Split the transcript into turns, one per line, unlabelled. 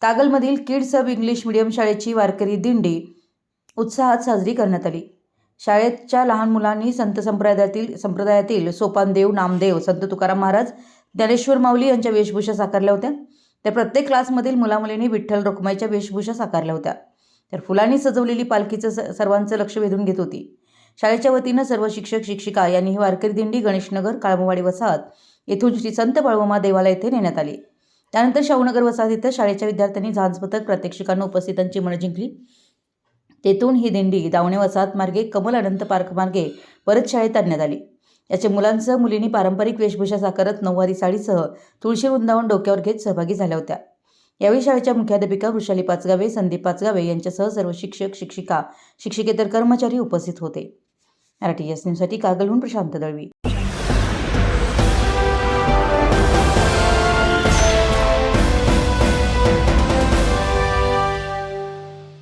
कागलमधील किड सब English medium शाळेची वारकरी दिंडी उत्साहात साजरी करण्यात आली. शाळेच्या लहान मुलांनी संत संप्रदायातील संप्रदायातील सोपानदेव नामदेव संत तुकाराम महाराज ज्ञानेश्वर माऊली यांच्या वेशभूषा साकारल्या होत्या. तर प्रत्येक क्लासमधील मुलामुलींनी विठ्ठल रखुमाईच्या वेशभूषा साकारल्या होत्या. तर फुलांनी सजवलेली पालखीचं स- सर्वांचं लक्ष वेधून घेत होती. शाळेच्या वतीनं सर्व शिक्षक शिक्षिका यांनी ही वारकरी दिंडी गणेशनगर काळमवाडी वसाहत येथून श्री संत बाळूमा देवाला येथे नेण्यात आली. त्यानंतर शाहूनगर वसाहत इथं शाळेच्या विद्यार्थ्यांनी झांज पथक प्रात्यक्षिकांना उपस्थितांची मनं जिंकली. तेथून ही दिंडी दावणे वसाहत मार्गे कमल अनंत पार्क मार्गे परत शाळेत आणण्यात आली. याच्या मुलांसह मुलींनी पारंपरिक वेशभूषा साकारत नऊवारी साडीसह तुळशी वृंदावन डोक्यावर घेत सहभागी झाल्या होत्या. यावेळी शाळेच्या मुख्याध्यापिका वृषाली पाचगावे संदीप पाचगावे यांच्यासह सर्व शिक्षक शिक्षिका शिक्षकेतर कर्मचारी उपस्थित होते. मराठी एस न्यूजसाठी कागलहून प्रशांत दळवी.